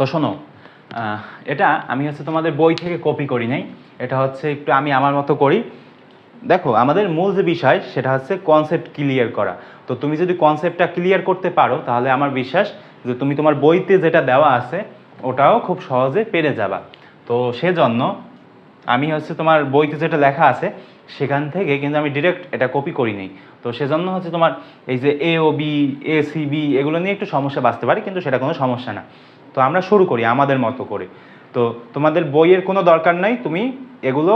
তো শোনো এটা আমি হচ্ছে তোমাদের বই থেকে কপি করি নাই, এটা হচ্ছে একটু আমি আমার মতো করি। দেখো, আমাদের মূল যে বিষয়, সেটা হচ্ছে কনসেপ্ট ক্লিয়ার করা। তো তুমি যদি কনসেপ্টটা ক্লিয়ার করতে পারো, তাহলে আমার বিশ্বাস যে তুমি তোমার বইতে যেটা দেওয়া আছে, ওটাও খুব সহজে পেরে যাবা। তো সেজন্য আমি হচ্ছে তোমার বইতে যেটা লেখা আছে, সেখান থেকে কিন্তু আমি ডিরেক্ট এটা কপি করি নেই। তো সেজন্য হচ্ছে তোমার এই যে A O B A C B এগুলো নিয়ে একটু সমস্যা বাঁচতে পারে, কিন্তু সেটা কোনো সমস্যা না। তো আমরা শুরু করি, আমাদের মতো করে। তো তোমাদের বইয়ের কোনো দরকার নাই, তুমি এগুলো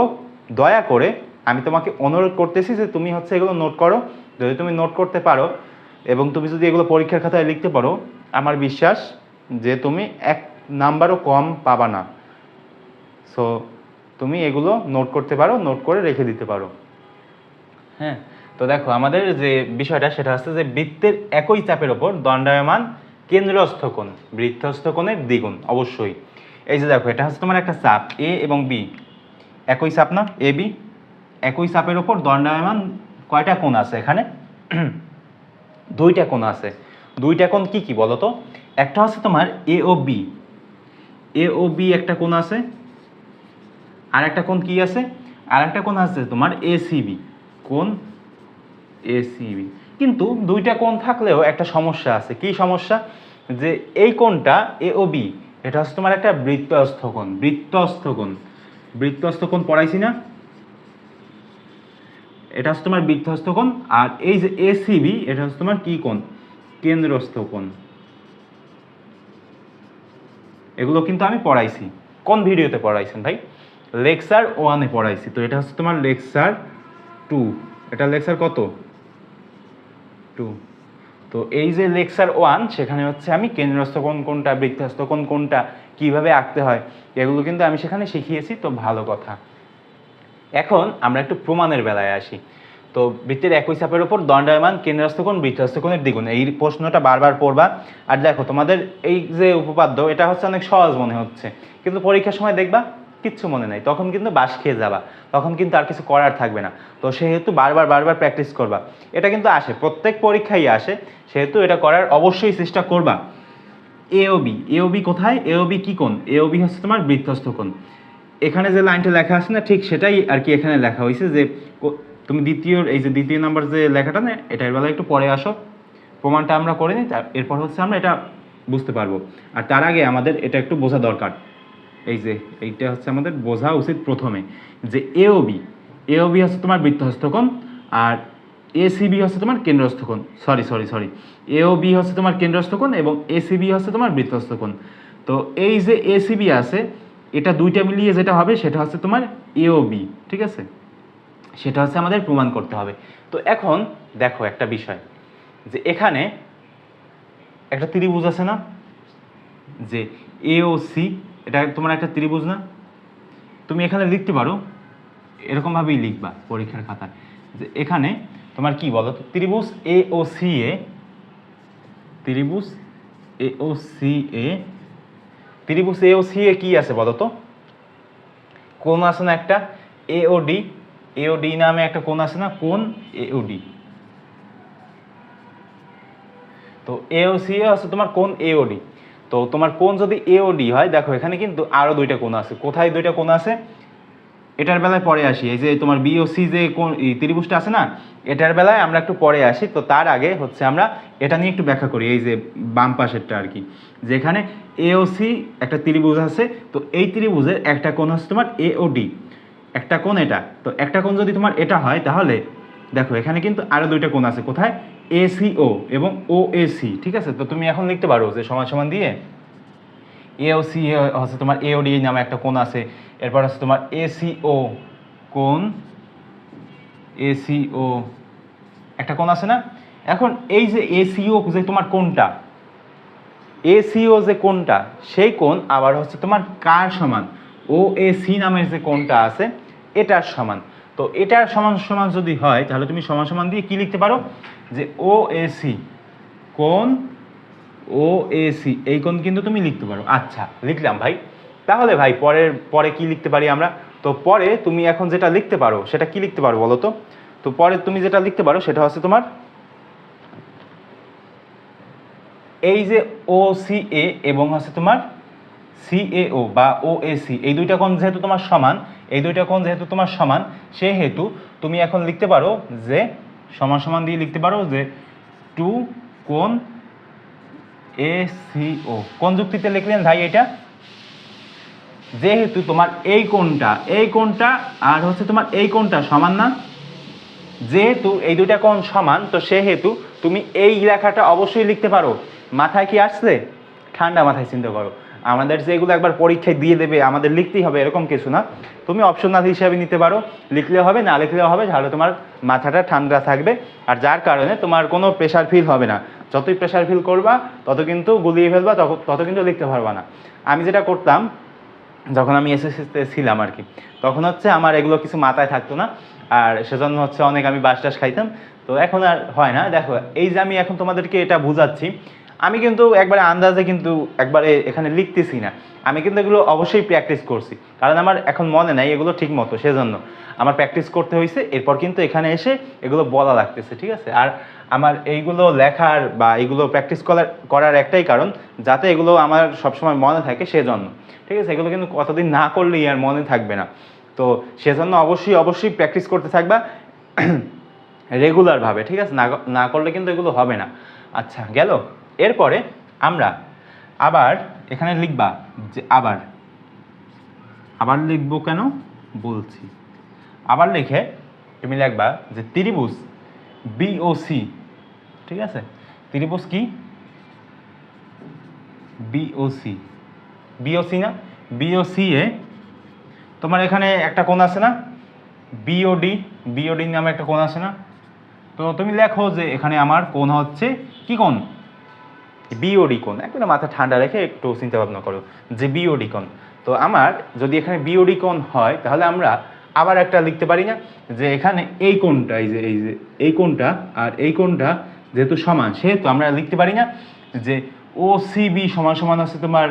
দয়া করে, আমি তোমাকে অনুরোধ করতেছি যে তুমি হচ্ছে এগুলো নোট করো। যদি তুমি নোট করতে পারো এবং তুমি যদি এগুলো পরীক্ষার খাতায় লিখতে পারো, আমার বিশ্বাস যে তুমি এক নাম্বারও কম পাবা না। সো তুমি এগুলো নোট করতে পারো, নোট করে রেখে দিতে পারো। হ্যাঁ তো দেখো, আমাদের যে বিষয়টা সেটা হচ্ছে যে বৃত্তের একই চাপের ওপর দণ্ডায়মান কেন্দ্রস্থ কোণ, বৃত্তস্থ কোণের দ্বিগুণ, অবশ্যই। এই যে দেখো, এটা হচ্ছে তোমার একটা চাপ এ এবং বি একই চাপ না? এ বি একই চাপের ওপর দণ্ডায়মান কয়টা কোণ আছে এখানে? দুইটা কোণ আছে। দুইটা কোণ কি কি বলো তো? একটা হচ্ছে তোমার এ O B A O B একটা কোণ আছে। আর একটা কোণ কি আছে? আর একটা কোণ আছে তোমার এসিবি কোণ? এসিবি কিন্তু দুইটা কোণ থাকলেও একটা সমস্যা আছে। কি সমস্যা? যে এই কোণটা এ ও বি এটা হচ্ছে তোমার একটা বৃত্তস্থ কোণ বৃত্তস্থ কোণ। বৃত্তস্থ কোণ পড়াইছি না। এটা হচ্ছে তোমার বৃত্তস্থ কোণ, আর এই যে এসিবি এটা হচ্ছে তোমার কি কোণ? কেন্দ্রস্থ কোণ। এগুলো কিন্তু আমি পড়াইছি। কোন ভিডিওতে পড়াইছেন ভাই? লেকচার ওয়ানে পড়াইছি। তো এটা হচ্ছে তোমার লেকচার টু এটা লেকচার কত? টু তো এই যে লেকচার ওয়ান সেখানে হচ্ছে আমি কেন্দ্রস্থ কোণ কোনটা বৃত্তস্থ কোণ কোনটা, কীভাবে আঁকতে হয়, এগুলো কিন্তু আমি সেখানে শিখিয়েছি, তো ভালো কথা। এখন আমরা একটু প্রমাণের বেলায় আসি। তো বৃত্তের একই চাপের উপর দণ্ডায়মান কেন্দ্রস্থ কোণ বৃত্তস্থ কোণের দ্বিগুণ। এই প্রশ্নটা বারবার পড়বা। আর দেখো, তোমাদের এই যে উপপাদ্য, এটা হচ্ছে অনেক সহজ মনে হচ্ছে। কিন্তু পরীক্ষার সময় দেখবা কিচ্ছু মনে নাই। তখন কিন্তু বাস খেয়ে যাবা। তখন কিন্তু আর কিছু করার থাকবে না। তো সেহেতু বারবার বারবার প্র্যাকটিস করবা। এটা কিন্তু আসে। প্রত্যেক পরীক্ষায় আসে। সেহেতু এটা করার অবশ্যই চেষ্টা করবা। এওবি এওবি কোথায়? এওবি কি কোণ? এওবি হচ্ছে তোমার বৃত্তস্থ কোণ। এখানে যে লাইনটা লেখা আছে না, ঠিক সেটাই আর কি এখানে লেখা হয়েছে যে তুমি দ্বিতীয়, এই যে দ্বিতীয় নাম্বার যে লেখাটা না এটার বেলা একটু পরে আসো। প্রমাণটা আমরা করে নিই। এরপর হচ্ছে আমরা এটা বুঝতে পারব। আর তার আগে আমাদের এটা একটু বোঝা দরকার। এই যে, এইটা হচ্ছে আমাদের বোঝা উচিত প্রথমে যে এওবি এওবি হচ্ছে তোমার বৃত্তহস্ত কোণ আর এসিবি হচ্ছে তোমার কেন্দ্রস্থ কোণ সরি সরি সরি এওবি হচ্ছে তোমার কেন্দ্রস্থ কোণ এবং এসিবি হচ্ছে তোমার বৃত্তস্থ কোণ তো এই যে এসিবি আছে, এটা দুইটা মিলিয়ে যেটা হবে সেটা হচ্ছে তোমার এওবি ঠিক আছে? সেটা হচ্ছে আমাদের প্রমাণ করতে হবে। তো এখন দেখো একটা বিষয় যে এখানে একটা ত্রিভুজ আছে না? যে এ ও সি এটা তোমার একটা ত্রিভুজ না? তুমি এখানে লিখতে পারো। এরকমভাবেই লিখবা পরীক্ষার খাতায়। যে এখানে তোমার কি বলো ত্রিভুজ এ ও সি এ ত্রিভুজ এ ও সি এ ত্রিভুজ এ ও সি এ কি আছে বলো তো? কোন আছে না একটা? এ ও ডি এ ও ডি নামে একটা কোন আছে না? কোন? এ ও ডি তো এ ও সি এ আছে তোমার কোন এ ও ডি তো তোমার কোন যদি এ ও ডি হয়, দেখো এখানে কিন্তু আরও দুইটা কোণ আছে। কোথায় দুইটা কোণ আছে? এটার বেলায় পরে আসি। এই যে তোমার বি ও সি যে কোন ত্রিভুজটা আছে না, এটার বেলায় আমরা একটু পরে আসি। তো তার আগে হচ্ছে আমরা এটা নিয়ে একটু ব্যাখ্যা করি, এই যে বাম পাশেরটা আর কি। যেখানে এ ও সি একটা ত্রিভুজ আছে, তো এই ত্রিভুজের একটা কোণ হচ্ছে তোমার এ ও ডি একটা কোণ এটা। তো একটা কোণ যদি তোমার এটা হয়, তাহলে দেখো, এখানে কিন্তু আরও দুইটা কোণ আছে। কোথায়? এসিও এবং ও এসি ঠিক আছে? তো তুমি এখন লিখতে পারো যে সমান সমান দিয়ে এও সি হচ্ছে তোমার এওডি নামে একটা কোণ আছে। এরপর হচ্ছে তোমার এসিও কোণ এসিও একটা কোণ আছে না? এখন এই যে এসিও যে তোমার কোনটা এসিও যে কোনটা সেই কোণ আবার হচ্ছে তোমার কার সমান? ও এ সি নামের যে কোনটা আছে, এটার সমান। তো এটার সমান সমান যদি হয়, তাহলে তুমি সমান সমান দিয়ে কি লিখতে পারো? যে ও এ সি কোণ ও এ সি এই কোণ কিন্তু তুমি লিখতে পারো। আচ্ছা লিখলাম ভাই। তাহলে ভাই, পরের, পরে কি লিখতে পারি আমরা? তো পরে তুমি এখন যেটা লিখতে পারো, সেটা কি লিখতে পারো বলো তো? তো পরে তুমি যেটা লিখতে পারো, সেটা হচ্ছে তোমার এই যে ও সি এ এবং হচ্ছে তোমার সিএও বা ওএসি এই দুইটা কোণ যেহেতু তোমার সমান এই দুইটা কোণ যেহেতু তোমার সমান, সেহেতু তুমি এখন লিখতে পারো যে, সমান সমান দিয়ে লিখতে পারো যে টু কোন কোণ এসিও কোন যুক্তিতে লিখলেন ভাই এটা? যেহেতু তোমার এই কোণটা এই কোণটা আর হচ্ছে তোমার এই কোণটা সমান না, যেহেতু এই দুইটা কোণ সমান, তো সেহেতু তুমি এই লেখাটা অবশ্যই লিখতে পারো। মাথায় কি আসছে? ঠান্ডা মাথায় চিন্তা করো। আমাদের যে এগুলো একবার পরীক্ষায় দিয়ে দেবে, আমাদের লিখতেই হবে, এরকম কিছু না। তুমি অপশনাল হিসাবে নিতে পারো। লিখলে হবে, না লিখলেও হবে, তাহলে তোমার মাথাটা ঠান্ডা থাকবে। আর যার কারণে তোমার কোনো প্রেশার ফিল হবে না। যতই প্রেশার ফিল করবা, তত কিন্তু গুলিয়ে ফেলবা, তত- তত কিন্তু লিখতে পারবা না। আমি যেটা করতাম, যখন আমি এসএসসিতে ছিলাম আর কি, তখন হচ্ছে আমার এগুলো কিছু মাথায় থাকতো না। আর সেজন্য হচ্ছে অনেক আমি বাস টাস খাইতাম। তো এখন আর হয় না। দেখো, এই যে আমি এখন তোমাদেরকে এটা বুঝাচ্ছি আমি কিন্তু একবারে আন্দাজে কিন্তু একবারে এখানে লিখতেছি না। আমি কিন্তু এগুলো অবশ্যই প্র্যাকটিস করছি। কারণ আমার এখন মনে নাই এগুলো ঠিক মতো সেজন্য। আমার প্র্যাকটিস করতে হয়েছে এরপর কিন্তু এখানে এসে এগুলো বলা লাগতেছে, ঠিক আছে? আর আমার এইগুলো লেখার বা এইগুলো প্র্যাকটিস করার করার একটাই কারণ, যাতে এগুলো আমার সবসময় মনে থাকে সেজন্য। ঠিক আছে? এগুলো কিন্তু কতদিন না করলেই আর মনে থাকবে না। তো সেজন্য অবশ্যই অবশ্যই প্র্যাকটিস করতে থাকবা রেগুলারভাবে ঠিক আছে? না না করলে কিন্তু এগুলো হবে না। আচ্ছা গেল? এরপরে আমরা আবার এখানে লিখবা যে আবার। আবার লিখব কেন? বলছি। আবার লিখে তুমি লিখবা যে ত্রিভুজ বিওসি ঠিক আছে? ত্রিভুজ কি? বিওসি বিওসি না? বিওসি এ তোমার এখানে একটা কোণ আছে না? বিওডি বিওডি নামে একটা কোণ আছে না? তো তুমি লেখো যে এখানে আমার কোণ হচ্ছে কি কোণ? বিওডি কোণ একটা মাথা ঠান্ডা রেখে একটু চিন্তা ভাবনা করো, যে বিওডি কোণ। তো আমার যদি এখানে বিওডি কোণ হয়, তাহলে আমরা আবার একটা লিখতে পারি না, যে এখানে এই কোণটা, এই যে এই যে, এই কোণটা আর এই কোণটা যেহেতু সমান, সেহেতু আমরা লিখতে পারি না, যে ও সিবি সমান সমান আছে তোমার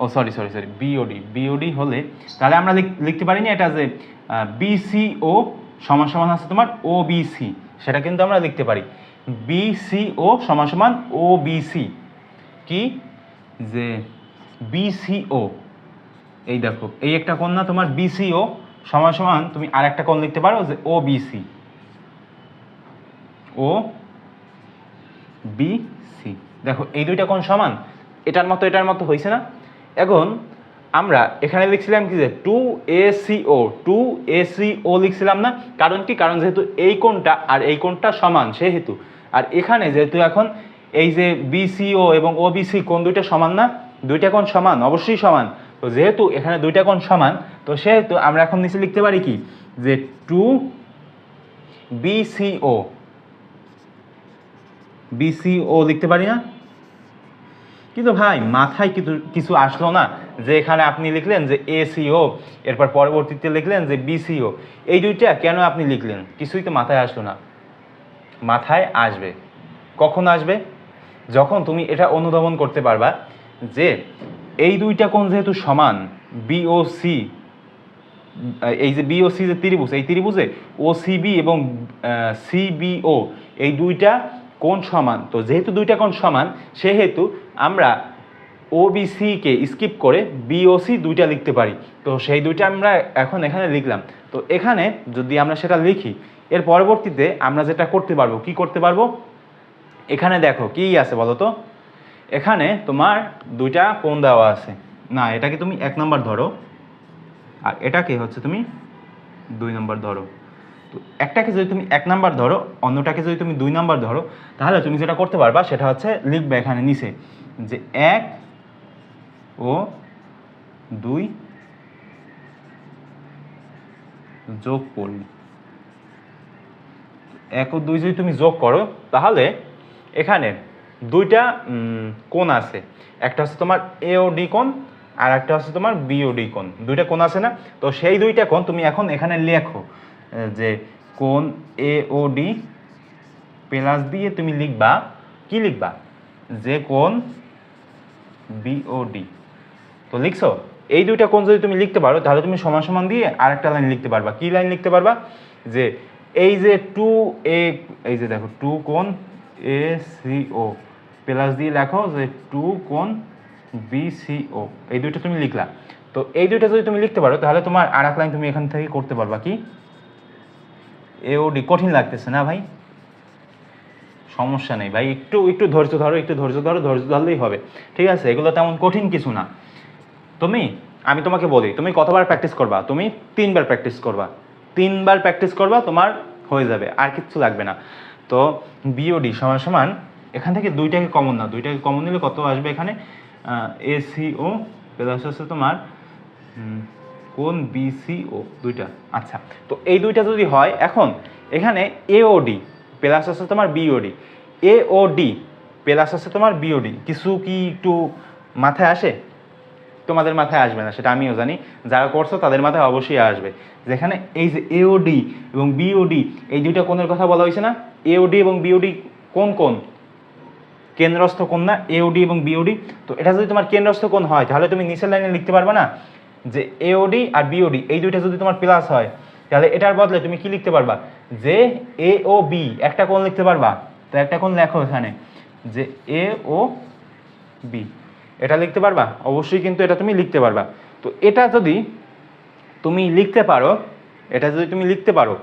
ও sorry sorry sorry BOD BOD হলে, তাহলে আমরা লিখ- লিখতে পারি না এটা যে বিসিও সমান সমান আছে তোমার ও সেটা কিন্তু আমরা লিখতে পারি। বিসিও সমান সমান ও বিসি কি? যে বিসিও এই দেখো, এই একটা কোণ না তোমার বিসিও সমান সমান, তুমি আর একটা কোণ লিখতে পারো যে O BC O B C দেখো, এই দুইটা কোণ সমান, এটার মতো এটার মতো হয়েছে না? এখন আমরা এখানে লিখছিলাম কি যে two A C O two A C O লিখছিলাম না? কারণ কি? কারণ যেহেতু এই কোণটা আর এই কোণটা সমান, সেহেতু আর এখানে যেহেতু এখন এই যে বিসিও এবং ও বিসি কোণ দুইটা সমান না? দুইটা কোণ সমান, অবশ্যই সমান। তো যেহেতু এখানে দুইটা কোণ সমান, তো সেহেতু আমরা এখন নিচে লিখতে পারি কি? যে টু বিসিও বিসিও লিখতে পারি না? কিন্তু ভাই, মাথায় কিন্তু কিছু আসলো না যে এখানে আপনি লিখলেন যে এসিও এরপর পরবর্তীতে লিখলেন যে বিসিও এই দুইটা কেন আপনি লিখলেন? কিছুই তো মাথায় আসলো না। মাথায় আসবে। কখন আসবে? যখন তুমি এটা অনুধাবন করতে পারবা যে এই দুইটা কোণ যেহেতু সমান বিওসি এই যে বিওসি যে ত্রিভুজ, এই ত্রিভুজে ওসিবি এবং সিবিও এই দুইটা কোণ সমান। তো যেহেতু দুইটা কোণ সমান, সেহেতু আমরা ওবিসিকে স্কিপ করে বিওসি দুইটা লিখতে পারি। তো সেই দুইটা আমরা এখন এখানে লিখলাম। তো এখানে যদি আমরা সেটা লিখি এর পরবর্তীতে আমরা যেটা করতে পারব, কি করতে পারব? এখানে দেখো, কি আছে বলো তো এখানে তোমার দুইটা কোণ দেওয়া আছে। না, এটাকে তুমি এক নম্বর ধরো, আর এটাকে হচ্ছে তুমি দুই নাম্বার ধরো। তো একটাকে যদি তুমি এক নাম্বার ধরো, অন্যটাকে যদি তুমি দুই নাম্বার ধরো, তাহলে তুমি যেটা করতে পারবা, সেটা হচ্ছে লিখবে এখানে নিচে যে এক ও দুই যোগ করি এক ও দুই যদি তুমি যোগ করো, তাহলে এখানে দুইটা কোণ আছে। একটা হচ্ছে তোমার এ ও ডি কোণ, আর একটা হচ্ছে তোমার বি ও ডি কোণ। দুইটা কোণ আছে না? তো সেই দুইটা কোণ তুমি এখন এখানে লেখো যে কোণ এ ও ডি প্লাস দিয়ে তুমি লিখবা, কি লিখবা? যে কোন কোণ বিওডি তো লিখছো? এই দুইটা কোণ যদি তুমি লিখতে পারো, তাহলে তুমি সমান সমান দিয়ে আরেকটা লাইন লিখতে পারবা। কি লাইন লিখতে পারবা? যে এই যে টু এ এই যে দেখো টু কোন এ সি ও প্লাস দিয়ে লেখো যে টু কোন বিসিও এই দুইটা তুমি লিখলা। তো এই দুইটা যদি তুমি লিখতে পারো, তাহলে তোমার আর এক লাইন তুমি এখান থেকে করতে পারবা কি? এওডি কঠিন লাগতেছে না ভাই? সমস্যা নেই ভাই, একটু একটু ধৈর্য ধরো, একটু ধৈর্য ধরো, ধৈর্য ধরলেই হবে। ঠিক আছে, এগুলো তেমন কঠিন কিছু না। তুমি, আমি তোমাকে বলি, তুমি কতবার প্র্যাকটিস করবা? তুমি তিনবার প্র্যাকটিস করবা। তিনবার প্র্যাকটিস করবা, তোমার হয়ে যাবে, আর কিচ্ছু লাগবে না। তো বিওডি সমান সমান, এখান থেকে দুইটাকে কমন না দুইটাকে কমন নিলে কত আসবে এখানে? এসিও প্লাস হচ্ছে তোমার কোন বিসিও দুইটা। আচ্ছা তো এই দুইটা যদি হয়, এখন এখানে এওডি প্লাস আছে তোমার বিওডি এওডি প্লাস আছে তোমার বিওডি কিছু কি একটু মাথায় আসে? তোমাদের মাথায় আসবে না, সেটা আমিও জানি। যারা করছ তাদের মাথায় অবশ্যই আসবে। যেখানে এই যে এওডি এবং বিওডি এই দুইটা কোণের কথা বলা হয়েছে না? এওডি এবং বিওডি কোন কোন কেন্দ্রস্থ কোণ না? এওডি এবং বিওডি তো এটা যদি তোমার কেন্দ্রস্থ কোণ হয়, তাহলে তুমি নিচের লাইনে লিখতে পারবে না যে এওডি আর বিওডি এই দুইটা যদি তোমার প্লাস হয়, তাহলে এটার বদলে তুমি কি লিখতে পারবা? যে এ ও বি একটা কোণ লিখতে পারবা? তো একটা কোণ লেখো এখানে। যে এ ও বি এটা লিখতে পারবা? অবশ্যই কিন্তু এটা তুমি লিখতে পারবা। তো এটা যদি তুমি লিখতে পারো, এটা যদি তুমি লিখতে পারো,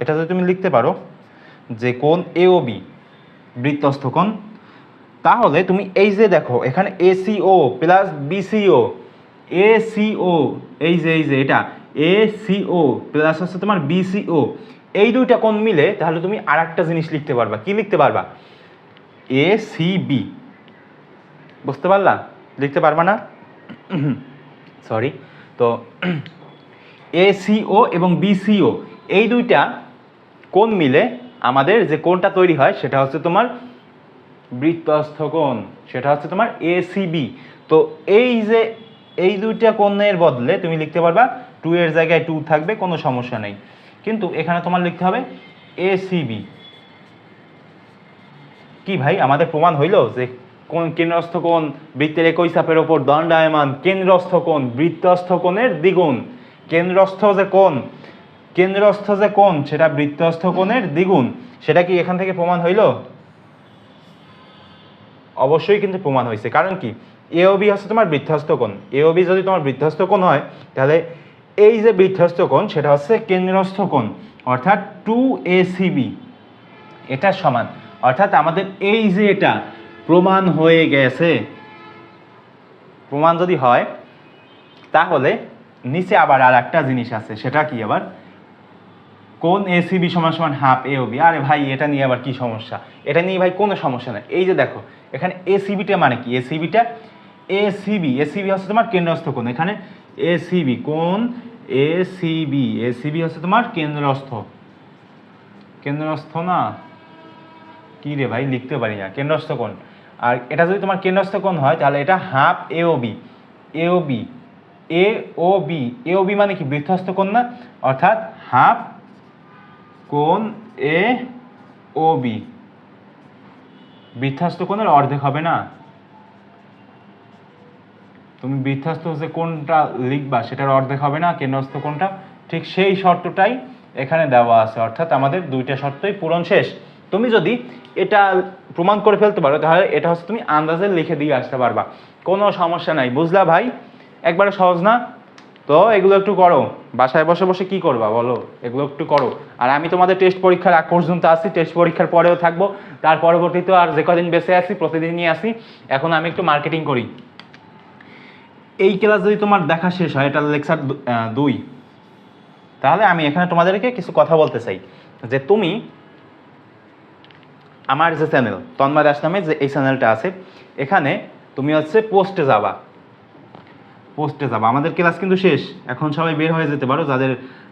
এটা যদি তুমি লিখতে পারো যে কোন এ ও বি বৃত্তস্থ কোণ, তাহলে তুমি এই যে দেখো, এখানে এ এসিও প্লাস বিসিও এসিও এই যে এই যে এটা এ এসিও প্লাস হচ্ছে তোমার বিসিও এই দুইটা কোণ মিলে তাহলে তুমি আর একটা জিনিস লিখতে পারবা। কি লিখতে পারবা? এ সি বি বুঝতে পারলা? লিখতে পারবা না? সরি তো এসিও এবং বিসিও এই দুইটা কোণ মিলে আমাদের যে কোণটা তৈরি হয়, সেটা হচ্ছে তোমার বৃত্তস্থ কোণ, সেটা হচ্ছে তোমার এসিবি তো এই যে এই দুইটা কোণের বদলে তুমি লিখতে পারবা টু এর জায়গায় টু থাকবে, কোনো সমস্যা নেই। কিন্তু এখানে তোমার লিখতে হবে এসিবি কি ভাই? আমাদের প্রমাণ হইল যে কোন কেন্দ্রস্থ কোণ বৃত্তের একই চাপের ওপর দণ্ডায়মান, কেন্দ্রস্থ কোণ বৃত্তস্থ কোণের দ্বিগুণ। কেন্দ্রস্থ যে কোণ, কেন্দ্রস্থ যে কোণ, সেটা বৃত্তস্থ কোণের দ্বিগুণ। সেটা কি এখান থেকে প্রমাণ হইল? অবশ্যই কিন্তু প্রমাণ হয়েছে কারণ কি? এওবি হচ্ছে তোমার বৃদ্ধস্থ কোণ। এওবি যদি তোমার বৃদ্ধস্থ কোণ হয়, তাহলে এই যে বৃদ্ধস্থ কোণ, সেটা হচ্ছে কেন্দ্রস্থ কোণ, অর্থাৎ টু এসিবি এটা সমান। অর্থাৎ আমাদের এই যে এটা প্রমাণ হয়ে গেছে, প্রমাণ যদি হয়, তাহলে নিচে আবার আর একটা জিনিস আছে, সেটা কি আবার? কোন এসিবি সমান সমান হাফ এ বি আরে ভাই, এটা নিয়ে আবার কি সমস্যা? এটা নিয়ে ভাই কোনো সমস্যা নেই। এই যে দেখো, এখানে এসিবিটা মানে কি? এসিবিটা এসিবি এসিবি হচ্ছে তোমার কেন্দ্রস্থ কোণ। এখানে এসিবি কোন এসিবি এসিবি হচ্ছে তোমার কেন্দ্রস্থ। কেন্দ্রস্থ না? কি রে ভাই, লিখতে পারি না। কেন্দ্রস্থ কোণ। আর এটা যদি তোমার কেন্দ্রস্থ কোণ হয়, তাহলে এটা half AO B AO B A O B AO B মানে কি? বৃত্তস্থ কোণ না? অর্থাৎ হাফ কোণ এ ও বি বৃত্তাস্ত কোণের অর্ধেক হবে না? তুমি বৃত্তাস্ত যে কোনটা লিখবা, সেটার অর্ধেক হবে না, কেন্দ্রস্থ কোনটা ঠিক সেই শর্তটাই এখানে দেওয়া আছে। অর্থাৎ আমাদের দুইটা শর্তই পূরণ শেষ। তুমি যদি এটা প্রমাণ করে ফেলতে পারো, তাহলে এটা হচ্ছে তুমি আন্দাজে লিখে দিয়ে আসতে পারবা। কোনো সমস্যা নাই, বুঝলা ভাই? একবারে সহজ না? তো এগুলো একটু করো। বাসায় বসে বসে কি করবা বলো? এগুলো একটু করো। আর আমি তোমাদের টেস্ট পরীক্ষার আগ পর্যন্ত আসি টেস্ট পরীক্ষার পরেও থাকব। তার পরবর্তীতে আর যে কদিন বেঁচে আসি প্রতিদিনই আসি এখন আমি একটু মার্কেটিং করি। এই ক্লাস যদি তোমার দেখা শেষ হয়, এটা লেকচার দুই। তাহলে আমি এখানে তোমাদেরকে কিছু কথা বলতে চাই। যে তুমি আমার যে চ্যানেল তন্ময় দাস নামে যে এই চ্যানেলটা আছে, এখানে তুমি হচ্ছে পোস্টে যাবা। পোস্টে যাবা। আমাদের ক্লাস কিন্তু শেষ। এখন সবাই বের হয়ে যেতে পারো, যাদের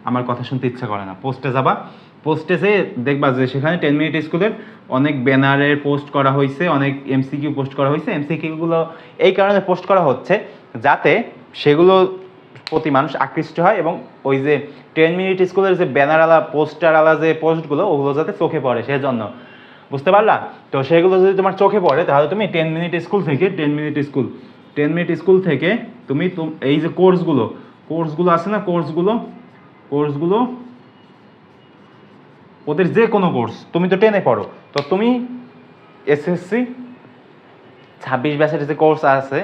আমার কথা শুনতে ইচ্ছা করে না। পোস্টে যাবা। পোস্টে যে দেখবা যে সেখানে টেন মিনিট স্কুলের অনেক ব্যানারের পোস্ট করা হয়েছে, অনেক এমসিকিউ পোস্ট করা হয়েছে। এমসিকিউগুলো এই কারণে পোস্ট করা হচ্ছে যাতে সেগুলো প্রতি মানুষ আকৃষ্ট হয় এবং ওই যে টেন মিনিট স্কুলের যে ব্যানারওয়ালা পোস্টারওয়ালা যে পোস্টগুলো ওগুলো যাতে চোখে পড়ে। সেজন্য বুঝতে পারলা? তো সেগুলো যদি তোমার চোখে পড়ে, তাহলে তুমি টেন মিনিট স্কুল থেকে ten minute school ten minute school থেকে তুমি এই যে কোর্সগুলো কোর্সগুলো আছে না কোর্সগুলো কোর্সগুলো ওদের যে কোনো কোর্স তুমি তো টেনে পড়ো, তো তুমি এসএসসি ছাব্বিশ ব্যাচের যে কোর্স আছে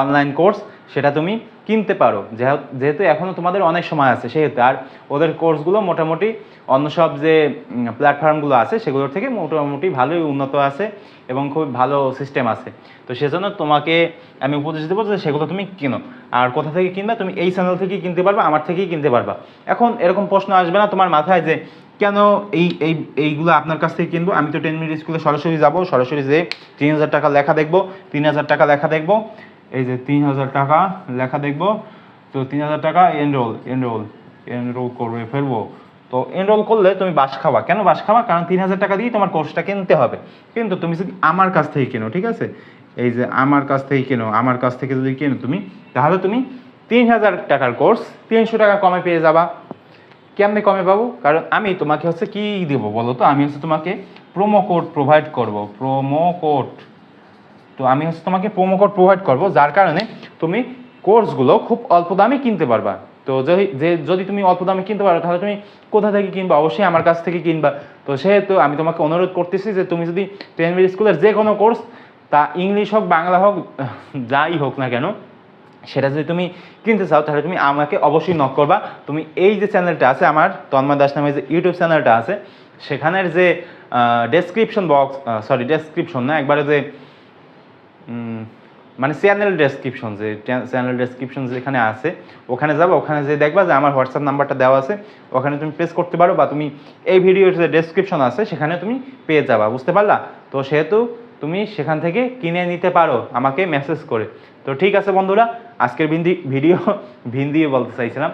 অনলাইন কোর্স সেটা তুমি কিনতে পারো। যেহেতু এখনও তোমাদের অনেক সময় আছে সেহেতু। আর ওদের কোর্সগুলো মোটামুটি অন্য সব যে প্ল্যাটফর্মগুলো আছে সেগুলোর থেকে মোটামুটি ভালোই উন্নত আছে এবং খুব ভালো সিস্টেম আছে। তো সেজন্য তোমাকে আমি উপদেশ দেবো যে সেগুলো তুমি কিনো। আর কোথা থেকে কিনবে তুমি এই চ্যানেল থেকেই কিনতে পারবা, আমার থেকেই কিনতে পারবা। এখন এরকম প্রশ্ন আসবে না তোমার মাথায় যে, কেন এই এই, এইগুলো আপনার কাছ থেকে কিনবো? আমি তো টেন মিনিট স্কুলে সরাসরি যাব, সরাসরি যে তিন হাজার টাকা লেখা দেখব, তিন হাজার টাকা লেখা দেখব। এই যে তিন হাজার টাকা লেখা দেখব, তো তিন হাজার টাকা এনরোল এনরোল এনরোল করে ফেলব। তো এনরোল করলে তুমি বাস খাওয়া কেন বাস খাওয়া কারণ তিন হাজার টাকা দিয়ে তোমার কোর্সটা কিনতে হবে। কিন্তু তুমি যদি আমার কাছ থেকে কেনো, ঠিক আছে? এই যে আমার কাছ থেকে কেনো, আমার কাছ থেকে যদি কেনো তুমি, তাহলে তুমি তিন হাজার টাকার কোর্স তিনশো টাকা কমে পেয়ে যাবা। কেমনে কমে পাবো? কারণ আমি তোমাকে হচ্ছে কি দেবো বলো তো? আমি হচ্ছে তোমাকে প্রোমো কোড প্রোভাইড করব। প্রোমো কোড তো আমি হচ্ছে তোমাকে প্রোমো কোড প্রোভাইড করব, যার কারণে তুমি কোর্সগুলো খুব অল্প দামে কিনতে পারবা। তো যদি, যে, যদি তুমি অল্প দামে কিনতে পারো, তাহলে তুমি কোথা থেকে কিনবা? অবশ্যই আমার কাছ থেকে কিনবা। তো সেহেতু আমি তোমাকে অনুরোধ করতেছি যে তুমি যদি টেনভির স্কুলের যে কোনো কোর্স তা ইংলিশ হোক, বাংলা হোক, যাই হোক না কেন, সেটা যদি তুমি কিনতে চাও, তাহলে তুমি আমাকে অবশ্যই নক করবা। তুমি এই যে চ্যানেলটা আছে, আমার তন্ময় দাস নামে যে ইউটিউব চ্যানেলটা আছে, সেখানের যে ডেসক্রিপশন বক্স সরি ডেসক্রিপশন না, একবারে যে মানে চ্যানেল ডেসক্রিপশন যে চ্যানেল ডেসক্রিপশন যেখানে আছে, ওখানে যাব, ওখানে যে দেখবা যে আমার হোয়াটসঅ্যাপ নাম্বারটা দেওয়া আছে, ওখানে তুমি প্রেস করতে পারো বা তুমি এই ভিডিওর যে ডেসক্রিপশন আছে, সেখানে তুমি পেয়ে যাবা, বুঝতে পারলা? তো সেহেতু তুমি সেখান থেকে কিনে নিতে পারো, আমাকে মেসেজ করে। তো ঠিক আছে বন্ধুরা, আজকের ভিন্দি ভিডিও ভিন্দিও বলতে চাইছিলাম।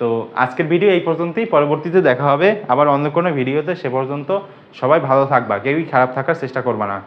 তো আজকের ভিডিও এই পর্যন্তই, পরবর্তীতে দেখা হবে আবার অন্য কোনো ভিডিওতে সে পর্যন্ত সবাই ভালো থাকবা, কেউই খারাপ থাকার চেষ্টা করবা না।